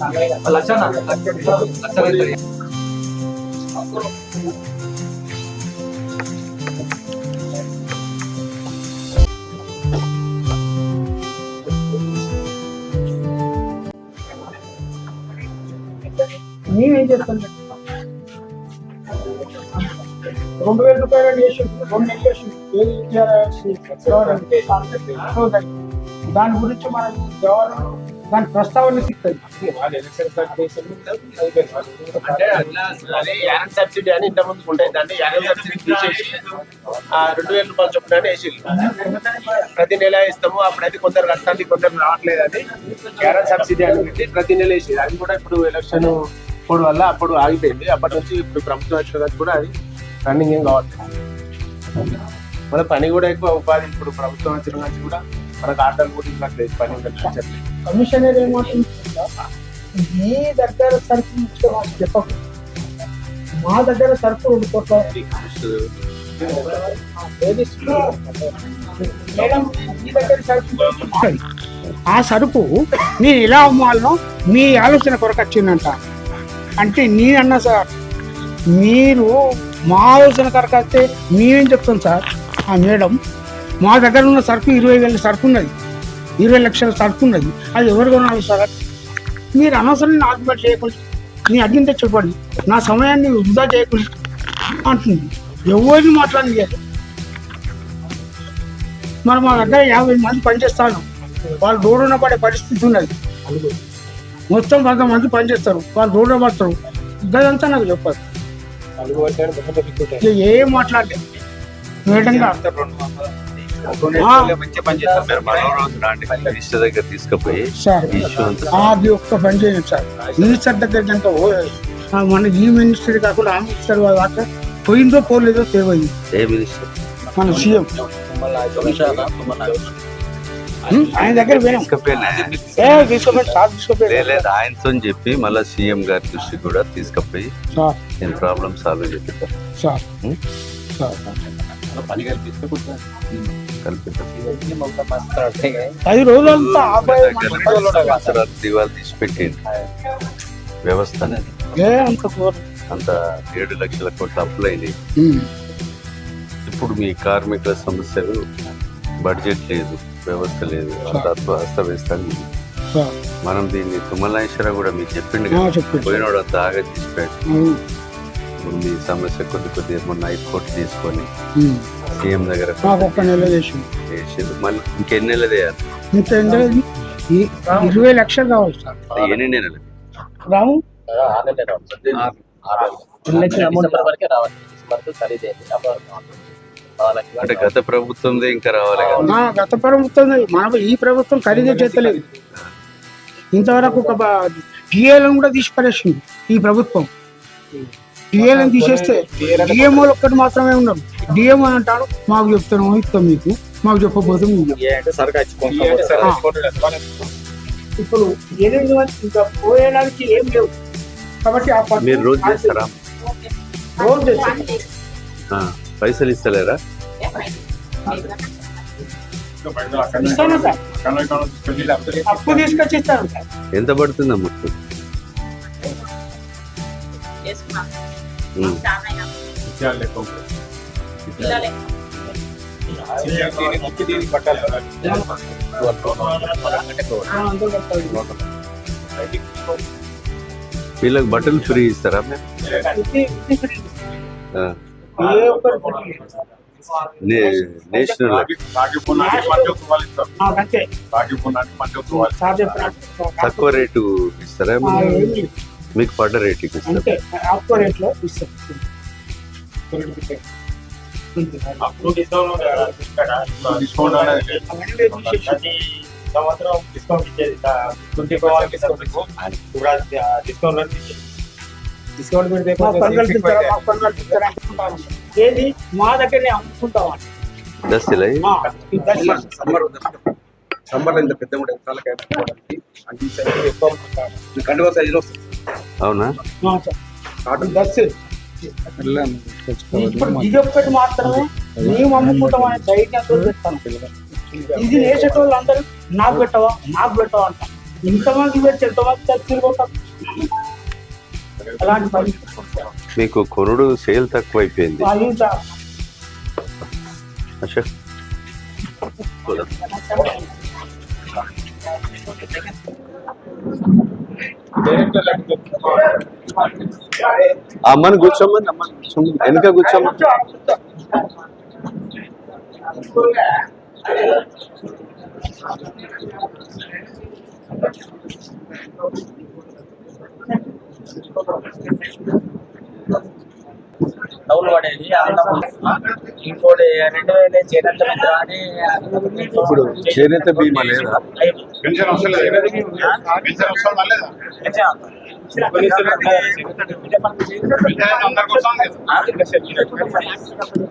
లక్ష లక్ష రైతు మేమేం చేస్తాం రెండు వేల రూపాయలు వేసి రెండు నెలలు వేసి ఏది ఇచ్చారు దాని గురించి మనం గవర్నమెంట్ దాని ప్రస్తావన అంటే అట్లా యానం సబ్సిడీ అని ఇంత ఉంటాయి దాన్ని యానం సబ్సిడీ తీసేసి ఆ రెండు వేల రూపాయలు చొప్పున వేసి ప్రతి నెల ఇస్తాము అప్పుడైతే కొందరు కష్టాన్ని కొందరు రావట్లేదు అని యానం సబ్సిడీ అని పెట్టి ప్రతి నెల వేసేది అది కూడా ఇప్పుడు ఎలక్షన్ కోడ్ వల్ల అప్పుడు ఆగిపోయింది. అప్పటి నుంచి ఇప్పుడు ప్రభుత్వం వచ్చిన కూడా అది రన్నింగ్ ఏం కావట్లేదు. మన పని కూడా ఎక్కువ ఉపాధి ఇప్పుడు ప్రభుత్వం వచ్చిన నుంచి కూడా మనకు ఆటలు కూడా ఇవ్వట్లేదు పని కల్పించట్లేదు కమిషనర్ ఏమంటుందా మీ దగ్గర సరుకు ఇచ్చే మాకు చెప్పకు. మా దగ్గర సరుకు రెండు కోట్ల మేడం మీ దగ్గర సరుకు ఆ సరుకు నేను ఎలా అమ్మాలనో మీ ఆలోచన కొరకు వచ్చిందంట. అంటే నేను సార్ మీరు మా ఆలోచన కొరకు వస్తే మేమేం చెప్తాం సార్? ఆ మేడం మా దగ్గర ఉన్న సరుకు ఇరవై వేల సరుకు ఉన్నది. ఇరవై లక్షల ఉన్నది అది ఎవరు కొనాలి సార్. మీరు అనవసరం ఆర్గ్యుమెంట్ చేయకుండా. నీ అడ్డం తెచ్చుకోండి నా సమయాన్ని వృధా చేయకుండా అంటుంది. ఎవరిని మాట్లాడలేదు మరి మా దగ్గర యాభై మంది పనిచేస్తాను వాళ్ళు రోడ్డున పడే పరిస్థితి ఉన్నది. మొత్తం వంద మంది పనిచేస్తారు. వాళ్ళు రోడ్డున పడతారు. ఇదంతా నాకు చెప్పారు ఏం మాట్లాడలేదు. మేడంగా. మంచి పని చేస్తాం మీరు మన రోజు రాండి. మినిస్టర్ దగ్గర తీసుకుపోయి అది ఒక్క పని చేయండి సార్. మినిస్టర్ దగ్గర కనుక ఓ- ఆ మన ఈ మినిస్టర్ కాకుండా ఆ మినిస్టర్ దాకా పోయిందో పోలేదో తెలియదు. ఏ మినిస్టర్ మన సీఎం? ఆయన దగ్గర లేదు ఆయనతో చెప్పి మళ్ళీ సీఎం గారి దృష్టి కూడా తీసుకుపోయి నేను ప్రాబ్లం సాల్వ్ చేపిస్తాను పని కల్పిస్తే రోజులంతా దివాళి తీసి వ్యవస్థ అంత అంత ఏడు లక్షల కోట్ల అప్పులైనవి ఉం. ఇప్పుడు మీ కార్మికుల సమస్యలు బడ్జెట్ లేదు వ్యవస్థ లేదు అంత అస్త- అస్తవ్యస్తంగా ఉంది. సార్ మనం దీన్ని తుమ్మలేశ్వర కూడా మీకు చెప్పిండు పోయినోడు అంత ఆగా ఉం. ఇప్పుడు మీ సమస్య కొద్ది కొద్ది మొన్న హైకోర్టు తీసుకొని. సీఎం దగ్గర ఒక్క నెల చేసింది. మళ్ళీ ఇంకెన్ని నెలలు ఈ- ఇరవై లక్షలు కావాలి సార్. ఎన్ని నెలలు? రాము? ఖరీదైంది అంటే గత ప్రభుత్వందే ఇంకా రావాలి గత ప్రభుత్వం మన ఈ ప్రభుత్వం ఖరీదే చేస్తలేదు ఇంతవరకు ఒక టీఏలను కూడా తీసి పడేసింది ఈ ప్రభుత్వం. టీఏలను తీసేస్తే డిఎంఓలు ఒక్కటి మాత్రమే ఉన్నారు డిఎం అని అంటాడు మాకు చెప్తాను ఇస్తాం మీకు. మాకు చెప్పబోతే మీకు చెప్తాం. ఇప్పుడు ఎనిమిది మంది ఇంకా పోయడానికి ఏం లేవు. కాబట్టి ఆ మీరు రోజు చేస్తారా? రోజు చేస్తాం. ఆ, పైసలు ఇస్తలేరా? అప్పు తీసుకొచ్చి ఇస్తాను ఎంత పడుతుంది మొత్తం వీళ్ళకి బట్టలు ఫ్రీ ఇస్తారా నేషనల్. తక్కువ రేటు ఇస్తారా. మీకు పడ్డ రేట్లో ఇస్తాం. అవన్నీ తీసేసి సంవత్సరం డిస్కౌంట్ ఇచ్చేది ట్వంటీ ఫైవ్ డిస్కౌంట్ డిస్కౌంట్ పెడితే. ఏది? మా దగ్గరనే అమ్ముకుంటాం దస్తులే సమ్మర్ ఇంత పెద్ద కూడా అంటే ఎక్కువ కండువ సైజులో వస్తుంది. అవునా? మాత్రమే మేము అమ్ముకుంటాం అనే ధైర్యంతో చెప్తాను. ఇది వేసేటోళ్ళు అందరూ నాకు పెట్టవా? నాకు పెట్టవా? అంట. ఇంతమంది పెట్టి ఎంతమంది అలాంటి మీకు కొనుడు సేల్ తక్కువ అయిపోయింది అది సార్. అశోక్ అమ్మని కూర్చోమని అమ్మని కూర్చోమని వెనుక కూర్చోమని డౌన్ పడేది ఇంకోటి రెండు వేల చేనేత మిత్ర అని ఇప్పుడు చేనేత బీమా లేదా?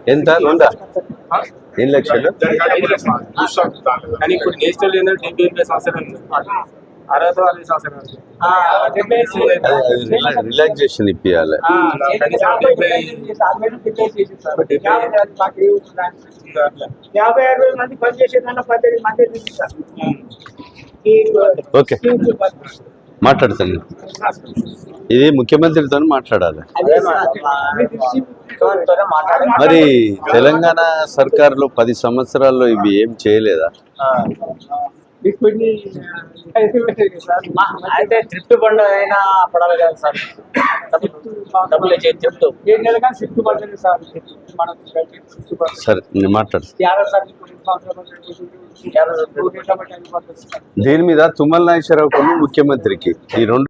ఎంత? ఉందా ఎన్ని లక్షలు? కానీ ఇప్పుడు నేషనల్ ఏంటంటే డెబ్బై ఎనభై సంవత్సరాలు రిలాక్సేషన్ ఇప్పియాలి యాభై అరవై మంది పద్దెనిమిది మంది ఓకే. మాట్లాడతాను. ఇది ముఖ్యమంత్రితో మాట్లాడాలి. మరి తెలంగాణ సర్కార్లో పది సంవత్సరాల్లో ఇవి ఏం చేయలేదా? అయితే బండ్ అయినా పడాలి కదా సార్. డబ్బులు- చెప్తూ కానీ షిఫ్ట్ సార్. మనం సరే నేను మాట్లాడు. దీని మీద తుమ్మల నాగేశ్వరరావు ముఖ్యమంత్రికి ఈ రెండు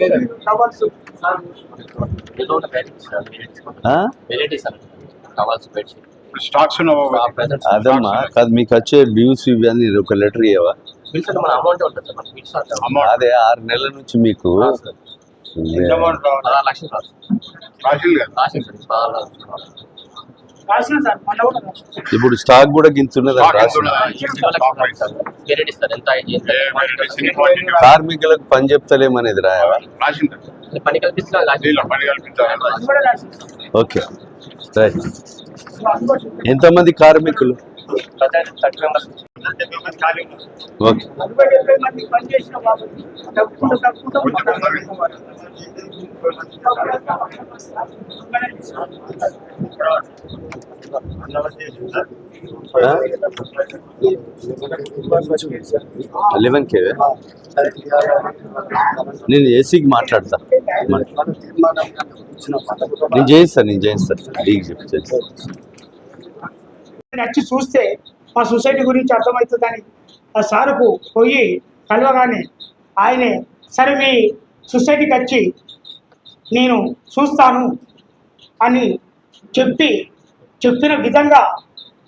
జనరల్ కావాల్సి స్టాక్స్ అదమ్మా కాదు మీకు వచ్చే డ్యూస్ ఇవి అని ఒక లెటర్ ఇవ్వవా అదే ఆరు నెలల నుంచి మీకు. ఇప్పుడు స్టాక్ కూడా గింతున్నది? కార్మికులకు పని చెప్తలేమనేది రాయవా. ఓకే. రైట్. ఎంతమంది కార్మికులు. ఓకే. లెవెన్ కే నేను ఏసీకి మాట్లాడతా. నేను చేయిస్తాను నేను చేయిస్తాను లీగ్ చెప్పి చేస్తాను వచ్చి చూస్తే మా సొసైటీ గురించి అర్థమవుతుందని ఆ సారుకు పోయి కలవగానే ఆయనే సరే మీ సొసైటీకి వచ్చి నేను చూస్తాను అని చెప్పి చెప్పిన విధంగా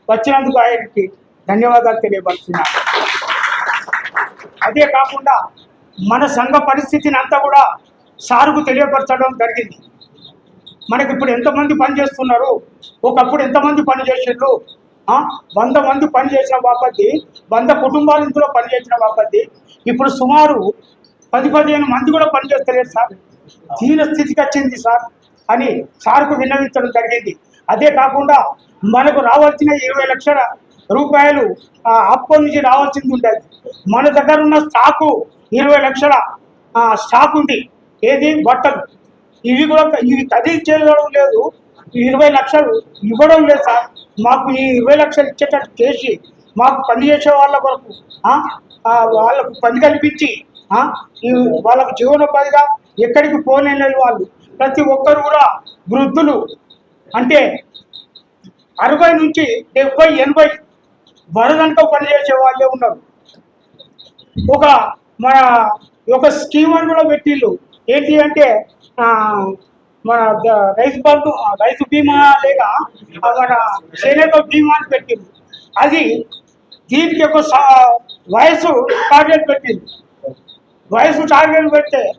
వచ్చినందుకు ఆయనకి ధన్యవాదాలు తెలియపరుస్తున్నాను. అదే కాకుండా మన సంఘ పరిస్థితిని అంతా కూడా సారుకు తెలియపరచడం జరిగింది. మనకి ఇప్పుడు ఎంతమంది పని చేస్తున్నారు ఒకప్పుడు ఎంతమంది పని చేసిండ్రు వంద మంది పని చేసిన బాపతి వంద కుటుంబాలు ఇందులో పని చేసిన బాపతి. ఇప్పుడు సుమారు పది పదిహేను మంది కూడా పనిచేస్తలేదు సార్. దీన స్థితికి వచ్చింది సార్ అని సార్కు విన్నవించడం జరిగింది. అదే కాకుండా మనకు రావాల్సిన ఇరవై లక్షల రూపాయలు అప్పు నుంచి రావాల్సింది ఉంటుంది మన దగ్గర ఉన్న స్టాకు ఇరవై లక్షల స్టాక్ ఉంది. ఏది? బట్టలు. ఇవి కూడా ఇవి ఖరీదు చేయడం లేదు ఈ ఇరవై లక్షలు ఇవ్వడం లేదు సార్. మాకు ఈ ఇరవై లక్షలు ఇచ్చేటట్టు చేసి మాకు పని చేసే వాళ్ళ వరకు ఆ, వాళ్ళకు పని కల్పించి ఆ, వాళ్ళకు జీవనోపాధిగా ఎక్కడికి పోలేని వాళ్ళు ప్రతి ఒక్కరు కూడా వృద్ధులు. అంటే అరవై నుంచి డెబ్బై ఎనభై వరదంతో పనిచేసే వాళ్ళే ఉన్నారు. ఒక మన ఒక స్కీమ్ అని కూడా పెట్టిళ్ళు. ఏంటి అంటే ఆ, మన రైతు బంధు ఆ, రైతు బీమా లేక మన చేనేత బీమా అని పెట్టింది. అది దీనికి ఒక సా- వయసు టార్గెట్ పెట్టింది. వయసు టార్గెట్ పెడితే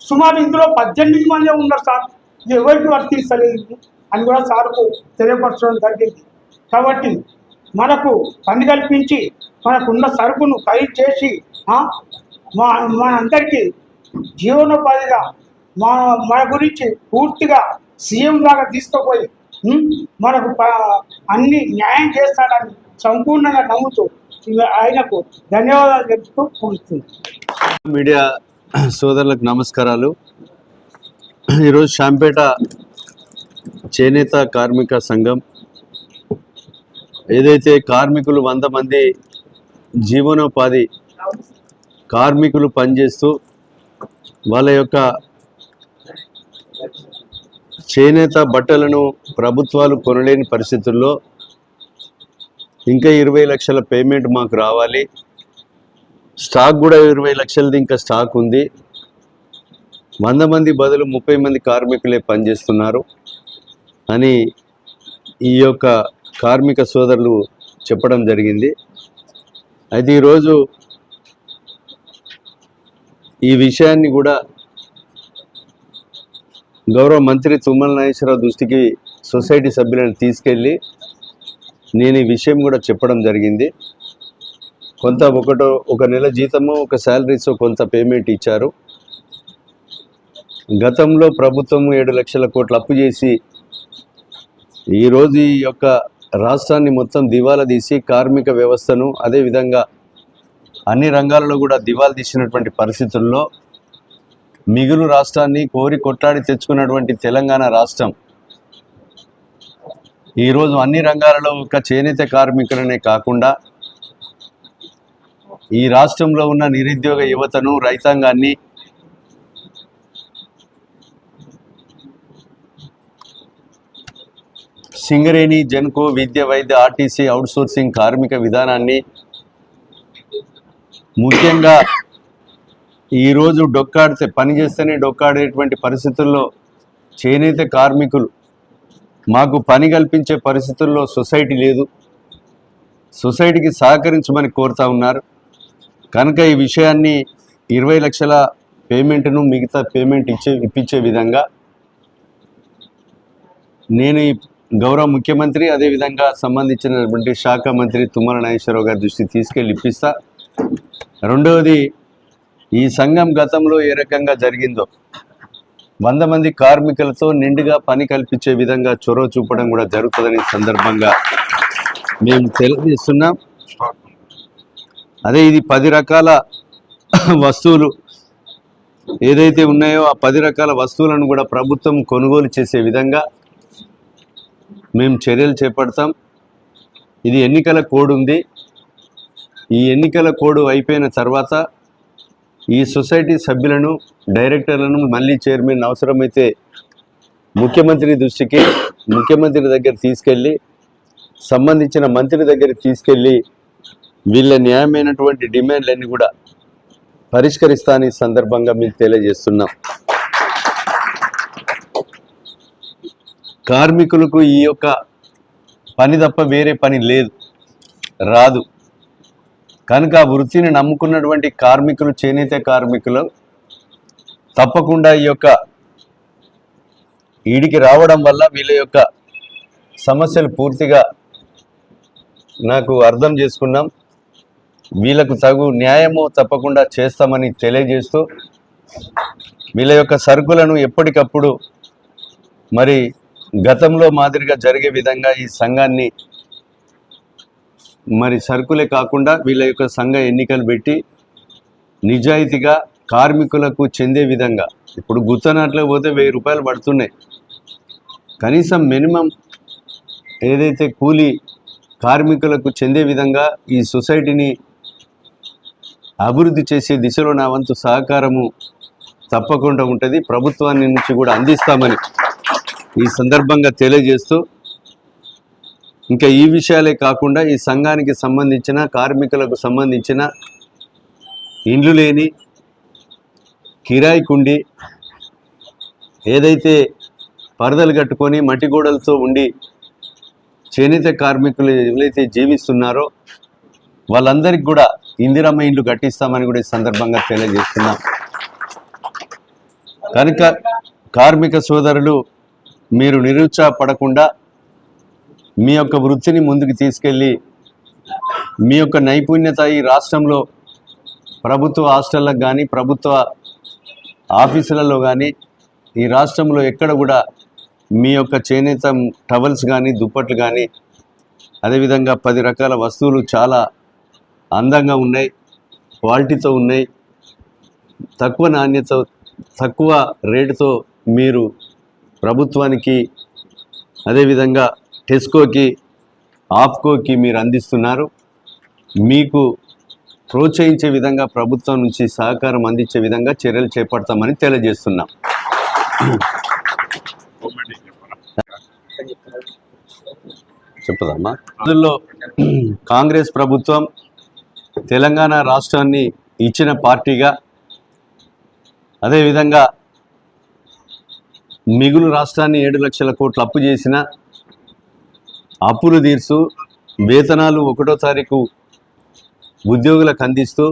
సుమారు ఇందులో పద్దెనిమిది మంది ఉన్నారు సార్. ఇది ఎవరికి వర్తిస్తలేదు అని కూడా సార్కు తెలియపరచడం జరిగింది. కాబట్టి మనకు పని కల్పించి మనకున్న సరుకును ఖరీదు చేసి మా మనందరికీ జీవనోపాధిగా మా మన గురించి పూర్తిగా సీఎం లాగా తీసుకుపోయి మనకు అన్ని న్యాయం చేస్తాడని సంపూర్ణంగా నమ్ముతూ ఆయనకు ధన్యవాదాలు చెప్తూ పూర్తుంది మీడియా సోదరులకు నమస్కారాలు. ఈరోజు శాంపేట చేనేత కార్మిక సంఘం ఏదైతే కార్మికులు వంద మంది జీవనోపాధి కార్మికులు పనిచేస్తూ వాళ్ళ యొక్క చేనేత బట్టలను ప్రభుత్వాలు కొనలేని పరిస్థితుల్లో ఇంకా ఇరవై లక్షల పేమెంట్ మాకు రావాలి. స్టాక్ కూడా ఇరవై లక్షలది ఇంకా స్టాక్ ఉంది. వంద మంది బదులు ముప్పై మంది కార్మికులే పనిచేస్తున్నారు అని ఈ యొక్క కార్మిక సోదరులు చెప్పడం జరిగింది. అయితే ఈరోజు ఈ విషయాన్ని కూడా గౌరవ మంత్రి తుమ్మల నాగేశ్వరరావు దృష్టికి సొసైటీ సభ్యులను తీసుకెళ్ళి నేను ఈ విషయం కూడా చెప్పడం జరిగింది. కొంత ఒకటో ఒక నెల జీతము ఒక శాలరీస్ కొంత పేమెంట్ ఇచ్చారు. గతంలో ప్రభుత్వం ఏడు లక్షల కోట్లు అప్పు చేసి ఈరోజు ఈ యొక్క రాష్ట్రాన్ని మొత్తం దివాలా తీసి కార్మిక వ్యవస్థను అదేవిధంగా అన్ని రంగాలలో కూడా దివాలా తీసినటువంటి పరిస్థితుల్లో మిగులు రాష్ట్రాన్ని కోరి కొట్టాడి తెచ్చుకున్నటువంటి తెలంగాణ రాష్ట్రం. ఈరోజు అన్ని రంగాలలో ఒక చేనేత కార్మికులనే కాకుండా ఈ రాష్ట్రంలో ఉన్న నిరుద్యోగ యువతను రైతాంగాన్ని సింగరేణి జెన్కో విద్య వైద్య ఆర్టీసీ అవుట్సోర్సింగ్ కార్మిక విధానాన్ని ముఖ్యంగా ఈరోజు డొక్కాడితే పని చేస్తేనే డొక్కాడేటువంటి పరిస్థితుల్లో చేనేత కార్మికులు మాకు పని కల్పించే పరిస్థితుల్లో సొసైటీ లేదు. సొసైటీకి సహకరించమని కోరుతా ఉన్నారు. కనుక ఈ విషయాన్ని ఇరవై లక్షల పేమెంట్ను మిగతా పేమెంట్ ఇచ్చే ఇప్పించే విధంగా నేను ఈ గౌరవ ముఖ్యమంత్రి అదేవిధంగా సంబంధించినటువంటి శాఖ మంత్రి తుమ్మల నాగేశ్వరరావు గారి దృష్టికి తీసుకెళ్ళి ఇప్పిస్తా. రెండవది ఈ సంఘం గతంలో ఏ రకంగా జరిగిందో? వంద మంది కార్మికులతో నిండుగా పని కల్పించే విధంగా చొరవ చూపడం కూడా జరుగుతుందని సందర్భంగా మేము తెలియజేస్తున్నాం. అదే ఇది పది రకాల వస్తువులు ఏదైతే ఉన్నాయో ఆ పది రకాల వస్తువులను కూడా ప్రభుత్వం కొనుగోలు చేసే విధంగా మేము చర్యలు చేపడతాం. ఇది ఎన్నికల కోడ్ ఉంది. ఈ ఎన్నికల కోడ్ అయిపోయిన తర్వాత ఈ సొసైటీ సభ్యులను డైరెక్టర్లను మళ్ళీ చైర్మన్ అవసరమైతే ముఖ్యమంత్రి దృష్టికి ముఖ్యమంత్రి దగ్గర తీసుకెళ్ళి సంబంధించిన మంత్రి దగ్గరికి తీసుకెళ్ళి వీళ్ళ న్యాయమైనటువంటి డిమాండ్లన్నీ కూడా పరిష్కరిస్తాను ఈ సందర్భంగా మీకు తెలియజేస్తున్నాం. కార్మికులకు ఈ యొక్క పని తప్ప వేరే పని లేదు రాదు. కనుక ఆ వృత్తిని నమ్ముకున్నటువంటి కార్మికులు చేనేత కార్మికులు తప్పకుండా ఈ యొక్క ఈడికి రావడం వల్ల వీళ్ళ యొక్క సమస్యలు పూర్తిగా నాకు అర్థం చేసుకున్నాం. వీళ్ళకు తగు న్యాయము తప్పకుండా చేస్తామని తెలియజేస్తూ వీళ్ళ యొక్క సరుకులను ఎప్పటికప్పుడు మరి గతంలో మాదిరిగా జరిగే విధంగా ఈ సంఘాన్ని మరి సరుకులే కాకుండా వీళ్ళ యొక్క సంఘ ఎన్నికలు పెట్టి నిజాయితీగా కార్మికులకు చెందే విధంగా. ఇప్పుడు గుత్తనాట్లో పోతే వెయ్యి రూపాయలు పడుతున్నాయి. కనీసం మినిమం ఏదైతే కూలీ కార్మికులకు చెందే విధంగా ఈ సొసైటీని అభివృద్ధి చేసే దిశలో నా వంతు సహకారము తప్పకుండా ఉంటుంది. ప్రభుత్వాన్ని నుంచి కూడా అందిస్తామని ఈ సందర్భంగా తెలియజేస్తూ ఇంకా ఈ విషయాలే కాకుండా ఈ సంఘానికి సంబంధించిన కార్మికులకు సంబంధించిన ఇండ్లు లేని కిరాయి కుండి ఏదైతే పరదలు కట్టుకొని మట్టి గోడలతో ఉండి చేనేత కార్మికులు ఎవరైతే జీవిస్తున్నారో వాళ్ళందరికీ కూడా ఇందిరమ్మ ఇండ్లు కట్టిస్తామని కూడా ఈ సందర్భంగా తెలియజేస్తున్నాం. కనుక కార్మిక సోదరులు మీరు నిరుత్సాహపడకుండా మీ యొక్క వృత్తిని ముందుకు తీసుకెళ్ళి మీ యొక్క నైపుణ్యత ఈ రాష్ట్రంలో ప్రభుత్వ హాస్టళ్ళకు కానీ ప్రభుత్వ ఆఫీసులలో కానీ ఈ రాష్ట్రంలో ఎక్కడ కూడా మీ యొక్క చేనేత టవల్స్ కానీ దుప్పట్లు కానీ అదేవిధంగా పది రకాల వస్తువులు చాలా అందంగా ఉన్నాయి క్వాలిటీతో ఉన్నాయి. తక్కువ నాణ్యత తక్కువ రేటుతో మీరు ప్రభుత్వానికి అదేవిధంగా టెస్కోకి ఆఫ్కోకి మీరు అందిస్తున్నారు. మీకు ప్రోత్సహించే విధంగా ప్రభుత్వం నుంచి సహకారం అందించే విధంగా చర్యలు చేపడతామని తెలియజేస్తున్నాం. చెప్పదమ్మా అందులో కాంగ్రెస్ ప్రభుత్వం తెలంగాణ రాష్ట్రాన్ని ఇచ్చిన పార్టీగా అదేవిధంగా మిగులు రాష్ట్రాన్ని ఏడు లక్షల కోట్లు అప్పు చేసిన అప్పులు తీర్చు వేతనాలు ఒకటో తారీఖు ఉద్యోగులకు అందిస్తూ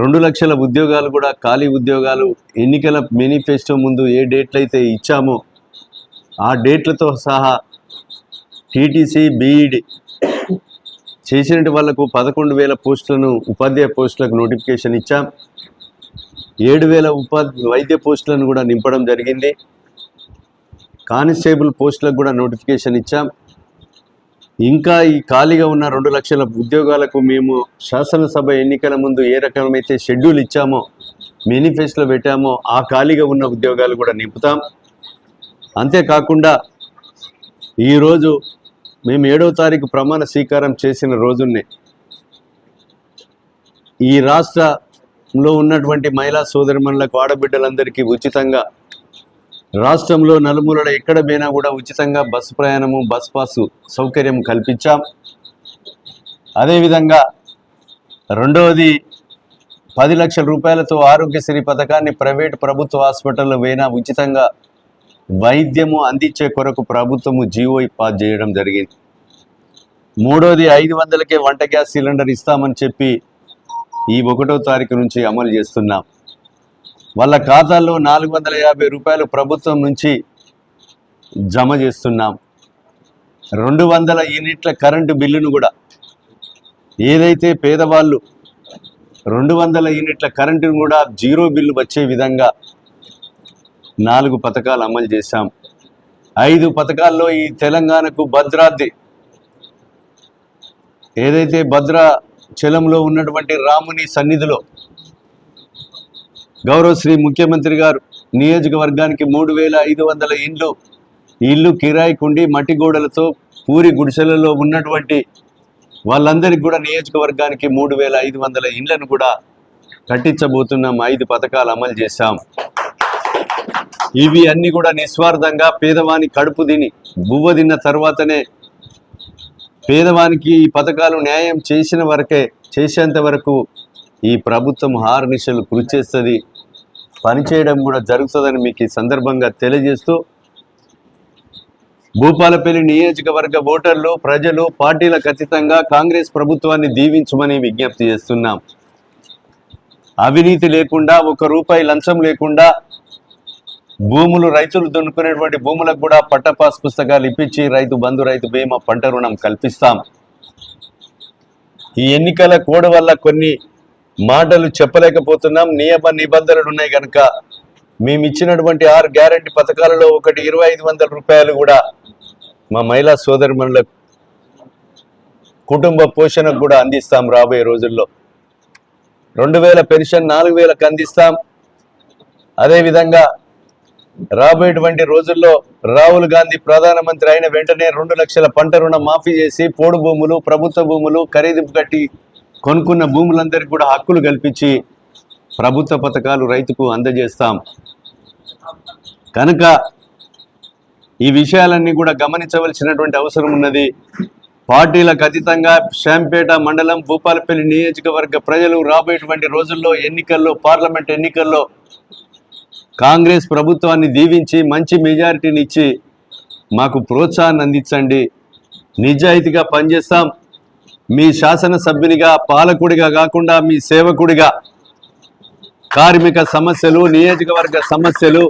రెండు లక్షల ఉద్యోగాలు కూడా ఖాళీ ఉద్యోగాలు ఎన్నికల మేనిఫెస్టో ముందు ఏ డేట్లు అయితే ఇచ్చామో ఆ డేట్లతో సహా టీటీసీ బీఈడి చేసినటి వాళ్ళకు పదకొండు వేల పోస్టులను ఉపాధ్యాయ పోస్టులకు నోటిఫికేషన్ ఇచ్చాం. ఏడు వేల ఉపాధి వైద్య పోస్టులను కూడా నింపడం జరిగింది. కానిస్టేబుల్ పోస్టులకు కూడా నోటిఫికేషన్ ఇచ్చాం. ఇంకా ఈ ఖాళీగా ఉన్న రెండు లక్షల ఉద్యోగాలకు మేము శాసనసభ ఎన్నికల ముందు ఏ రకమైతే షెడ్యూల్ ఇచ్చామో మేనిఫెస్టోలో పెట్టామో ఆ ఖాళీగా ఉన్న ఉద్యోగాలు కూడా నింపుతాం. అంతేకాకుండా ఈరోజు మేము ఏడవ తారీఖు ప్రమాణ స్వీకారం చేసిన రోజునే ఈ రాష్ట్రంలో ఉన్నటువంటి మహిళా సోదరిమణులకు ఆడబిడ్డలందరికీ ఉచితంగా రాష్ట్రంలో నలుమూలల ఎక్కడ పోయినా కూడా ఉచితంగా బస్సు ప్రయాణము బస్ పాసు సౌకర్యం కల్పించాం. అదేవిధంగా రెండవది పది లక్షల రూపాయలతో ఆరోగ్యశ్రీ పథకాన్ని ప్రైవేట్ ప్రభుత్వ హాస్పిటల్లో పోయినా ఉచితంగా వైద్యము అందించే కొరకు ప్రభుత్వము జీవో పాస్ చేయడం జరిగింది. మూడోది ఐదు వందలకే వంట గ్యాస్ సిలిండర్ ఇస్తామని చెప్పి ఈ ఒకటో తారీఖు నుంచి అమలు చేస్తున్నాం. వాళ్ళ ఖాతాల్లో నాలుగు వందల యాభై రూపాయలు ప్రభుత్వం నుంచి జమ చేస్తున్నాం. రెండు వందల యూనిట్ల కరెంటు బిల్లును కూడా ఏదైతే పేదవాళ్ళు రెండు వందల యూనిట్ల కరెంటును కూడా జీరో బిల్లు వచ్చే విధంగా నాలుగు పథకాలు అమలు చేశాం. ఐదు పథకాల్లో ఈ తెలంగాణకు భద్రాద్రి ఏదైతే భద్రాచలంలో ఉన్నటువంటి రాముని సన్నిధిలో గౌరవ శ్రీ ముఖ్యమంత్రి గారు నియోజకవర్గానికి మూడు వేల ఐదు వందల ఇండ్లు ఇల్లు ఇల్లు కిరాయికుండి మట్టి గోడలతో పూరి గుడిసెలలో ఉన్నటువంటి వాళ్ళందరికీ కూడా నియోజకవర్గానికి మూడు వేల ఐదు వందల ఇండ్లను కూడా కట్టించబోతున్నాం. ఐదు పథకాలు అమలు చేశాం. ఇవి అన్ని కూడా నిస్వార్థంగా పేదవాని కడుపు తిని బువ్వ తిన్న తర్వాతనే పేదవానికి ఈ పథకాలు న్యాయం చేసిన వరకే చేసేంత వరకు ఈ ప్రభుత్వం హార్నిశలు కృషి చేస్తుంది. పనిచేయడం కూడా జరుగుతుందని మీకు ఈ సందర్భంగా తెలియజేస్తూ భూపాలపల్లి నియోజకవర్గ ఓటర్లు ప్రజలు పార్టీల ఖచ్చితంగా కాంగ్రెస్ ప్రభుత్వాన్ని దీవించమని విజ్ఞప్తి చేస్తున్నాం. అవినీతి లేకుండా ఒక రూపాయి లంచం లేకుండా భూములు రైతులు దున్నుకునేటువంటి భూములకు కూడా పట్టపాస్ పుస్తకాలు ఇప్పించి రైతు బంధు రైతు బీమా పంట రుణం కల్పిస్తాం. ఈ ఎన్నికల కోడ్ వల్ల కొన్ని మాటలు చెప్పలేకపోతున్నాం నియమ నిబంధనలు ఉన్నాయి కనుక మేము ఇచ్చినటువంటి ఆరు గ్యారంటీ పథకాలలో ఒకటి ఇరవై ఐదు వందల రూపాయలు కూడా మా మహిళా సోదరిమణుల కుటుంబ పోషణకు కూడా అందిస్తాం రాబోయే రోజుల్లో. రెండు వేల పెన్షన్ నాలుగు వేలకు అందిస్తాం. అదేవిధంగా రాబోయేటువంటి రోజుల్లో రాహుల్ గాంధీ ప్రధానమంత్రి అయిన వెంటనే రెండు లక్షల పంట రుణం మాఫీ చేసి పోడు భూములు ప్రభుత్వ భూములు ఖరీదు కట్టి కొనుక్కున్న భూములందరికీ కూడా హక్కులు కల్పించి ప్రభుత్వ పథకాలు రైతుకు అందజేస్తాం. కనుక ఈ విషయాలన్నీ కూడా గమనించవలసినటువంటి అవసరం ఉన్నది. పార్టీలకు అతీతంగా శాంపేట మండలం భూపాలపల్లి నియోజకవర్గ ప్రజలు రాబోయేటువంటి రోజుల్లో ఎన్నికల్లో పార్లమెంట్ ఎన్నికల్లో కాంగ్రెస్ ప్రభుత్వాన్ని దీవించి మంచి మెజారిటీని ఇచ్చి మాకు ప్రోత్సాహాన్ని అందించండి. నిజాయితీగా పనిచేస్తాం. మీ శాసనసభ్యునిగా పాలకుడిగా కాకుండా మీ సేవకుడిగా. కార్మిక సమస్యలు నియోజకవర్గ సమస్యలు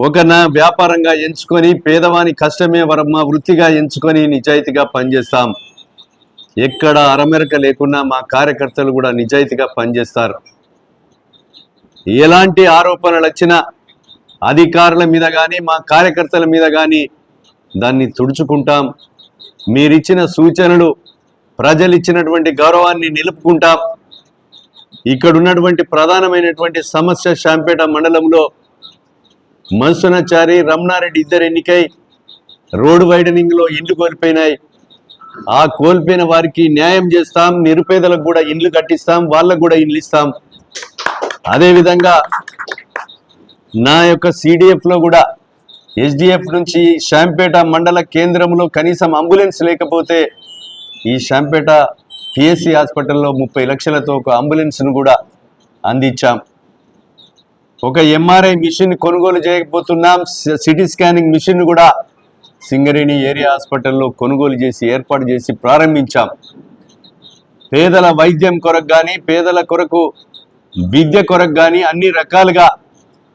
ఒక నా వ్యాపారంగా ఎంచుకొని పేదవాని కష్టమే వరమ్మ వృత్తిగా ఎంచుకొని నిజాయితీగా పనిచేస్తాం. ఎక్కడ అరమెరక లేకుండా మా కార్యకర్తలు కూడా నిజాయితీగా పనిచేస్తారు. ఎలాంటి ఆరోపణలు వచ్చినా అధికారుల మీద కానీ మా కార్యకర్తల మీద కానీ దాన్ని తుడుచుకుంటాం. మీరిచ్చిన సూచనలు ప్రజలు ఇచ్చినటువంటి గౌరవాన్ని నిలుపుకుంటాం. ఇక్కడ ఉన్నటువంటి ప్రధానమైనటువంటి సమస్య శాంపేట మండలంలో మన్సునాచారి రమణారెడ్డి ఇద్దరు ఎన్నికై రోడ్డు వైడనింగ్లో ఇండ్లు కోల్పోయినాయి. ఆ కోల్పోయిన వారికి న్యాయం చేస్తాం నిరుపేదలకు కూడా ఇండ్లు కట్టిస్తాం వాళ్ళకు కూడా ఇండ్లు ఇస్తాం. అదేవిధంగా నా యొక్క సిడిఎఫ్లో కూడా ఎస్డిఎఫ్ నుంచి శాంపేట మండల కేంద్రంలో కనీసం అంబులెన్స్ లేకపోతే ఈ శాంపేట పిఎస్సి హాస్పిటల్లో ముప్పై లక్షలతో ఒక అంబులెన్స్ను కూడా అందించాం. ఒక ఎంఆర్ఐ మిషన్ కొనుగోలు చేయకపోతున్నాం సి- సిటీ స్కానింగ్ మిషన్ కూడా సింగరేణి ఏరియా హాస్పిటల్లో కొనుగోలు చేసి ఏర్పాటు చేసి ప్రారంభించాం. పేదల వైద్యం కొరకు కానీ పేదల కొరకు విద్య కొరకు కానీ అన్ని రకాలుగా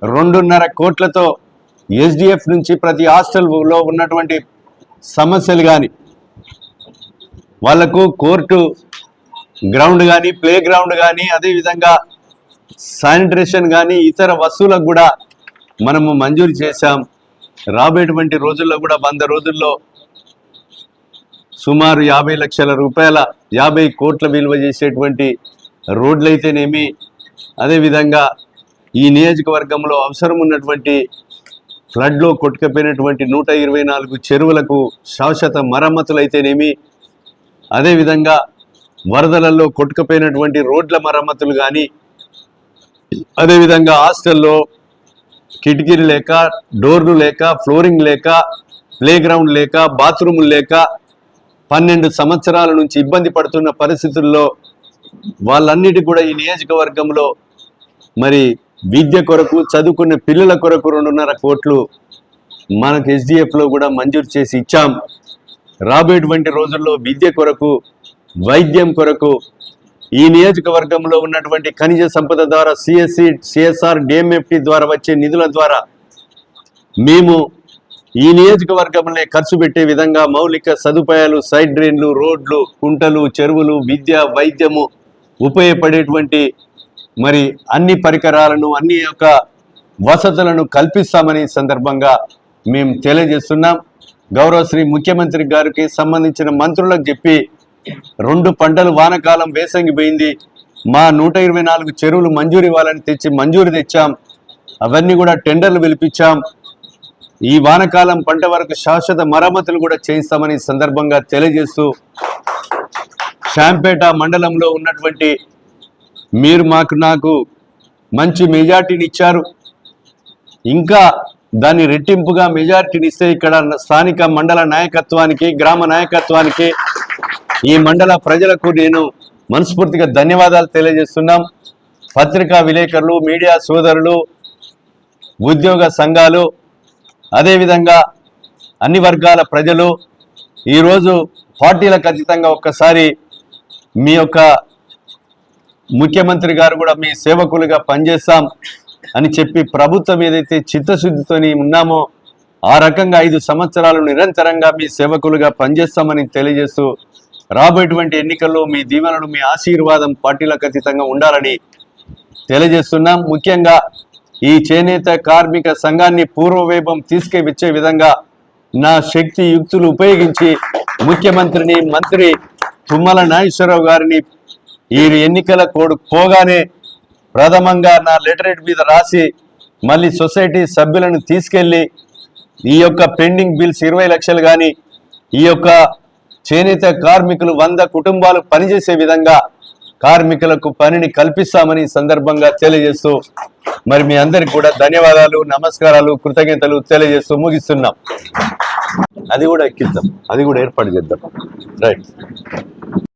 రెండున్నర కోట్లతో ఎస్డిఎఫ్ నుంచి ప్రతి హాస్టల్లో ఉన్నటువంటి సమస్యలు కానీ వాళ్ళకు కోర్టు గ్రౌండ్ కానీ ప్లే గ్రౌండ్ కానీ అదేవిధంగా శానిటేషన్ కానీ ఇతర వస్తువులకు కూడా మనము మంజూరు చేశాం. రాబోయేటువంటి రోజుల్లో కూడా వంద రోజుల్లో సుమారు యాభై లక్షల రూపాయల యాభై కోట్ల విలువ చేసేటువంటి రోడ్లు అయితేనేమి అదేవిధంగా ఈ నియోజకవర్గంలో అవసరం ఉన్నటువంటి ఫ్లడ్లో కొట్టుకుపోయినటువంటి నూట ఇరవై నాలుగు చెరువులకు శాశ్వత మరమ్మతులు అయితేనేమి అదేవిధంగా వరదలలో కొట్టుకుపోయినటువంటి రోడ్ల మరమ్మతులు కానీ అదేవిధంగా హాస్టల్లో కిటికీలు లేక డోర్లు లేక ఫ్లోరింగ్ లేక ప్లేగ్రౌండ్ లేక బాత్రూములు లేక పన్నెండు సంవత్సరాల నుంచి ఇబ్బంది పడుతున్న పరిస్థితుల్లో వాళ్ళన్నిటి కూడా ఈ నియోజకవర్గంలో మరి విద్య కొరకు చదువుకున్న పిల్లల కొరకు రెండున్నర కోట్లు మనకు ఎస్డిఎఫ్లో కూడా మంజూరు చేసి ఇచ్చాం. రాబోయేటువంటి రోజుల్లో విద్య కొరకు వైద్యం కొరకు ఈ నియోజకవర్గంలో ఉన్నటువంటి ఖనిజ సంపద ద్వారా సిఎస్సి సిఎస్ఆర్ డిఎంఎఫ్టి ద్వారా వచ్చే నిధుల ద్వారా మేము ఈ నియోజకవర్గంలో ఖర్చు పెట్టే విధంగా మౌలిక సదుపాయాలు సైడ్ డ్రైన్లు రోడ్లు కుంటలు చెరువులు విద్య వైద్యము ఉపయోగపడేటువంటి మరి అన్ని పరికరాలను అన్ని యొక్క వసతులను కల్పిస్తామని సందర్భంగా మేము తెలియజేస్తున్నాం. గౌరవ శ్రీ ముఖ్యమంత్రి గారికి సంబంధించిన మంత్రులకు చెప్పి రెండు పంటలు వానకాలం వేసంగి పోయింది. మా నూట ఇరవై నాలుగు చెరువులు మంజూరు ఇవ్వాలని తెచ్చి మంజూరు తెచ్చాం. అవన్నీ కూడా టెండర్లు పిలిపించాం. ఈ వానకాలం పంట వరకు శాశ్వత మరమ్మతులు కూడా చేయిస్తామని సందర్భంగా తెలియజేస్తూ శాంపేట మండలంలో ఉన్నటువంటి మీరు మాకు నాకు మంచి మెజార్టీని ఇచ్చారు. ఇంకా దాన్ని రెట్టింపుగా మెజార్టీని ఇస్తే ఇక్కడ స్థానిక మండల నాయకత్వానికి గ్రామ నాయకత్వానికి ఈ మండల ప్రజలకు నేను మనస్ఫూర్తిగా ధన్యవాదాలు తెలియజేస్తున్నాం. పత్రికా విలేకరులు మీడియా సోదరులు ఉద్యోగ సంఘాలు అదేవిధంగా అన్ని వర్గాల ప్రజలు ఈరోజు పార్టీలకు అతీతంగా ఒక్కసారి మీ యొక్క ముఖ్యమంత్రి గారు కూడా మీ సేవకులుగా పనిచేస్తాం అని చెప్పి ప్రభుత్వం ఏదైతే చిత్తశుద్ధితోని ఉన్నామో ఆ రకంగా ఐదు సంవత్సరాలు నిరంతరంగా మీ సేవకులుగా పనిచేస్తామని తెలియజేస్తూ రాబోయేటువంటి ఎన్నికల్లో మీ దీవెనలు మీ ఆశీర్వాదం పార్టీలకు అతీతంగా ఉండాలని తెలియజేస్తున్నాం. ముఖ్యంగా ఈ చేనేత కార్మిక సంఘాన్ని పూర్వవైభం తీసుకువచ్చే విధంగా నా శక్తి యుక్తులు ఉపయోగించి ముఖ్యమంత్రిని మంత్రి తుమ్మల నాగేశ్వరరావు గారిని ఈ ఎన్నికల కోడ్ పోగానే ప్రథమంగా నా లెటరేట్ మీద రాసి మళ్ళీ సొసైటీ సభ్యులను తీసుకెళ్ళి ఈ యొక్క పెండింగ్ బిల్స్ ఇరవై లక్షలు కానీ ఈ యొక్క చేనేత కార్మికులు వంద కుటుంబాలు పనిచేసే విధంగా కార్మికులకు పనిని కల్పిస్తామని సందర్భంగా తెలియజేస్తూ మరి మీ అందరికి కూడా ధన్యవాదాలు నమస్కారాలు కృతజ్ఞతలు తెలియజేస్తూ ముగిస్తున్నాం. అది కూడా ఎక్కిద్దాం. అది కూడా ఏర్పాటు చేద్దాం. రైట్.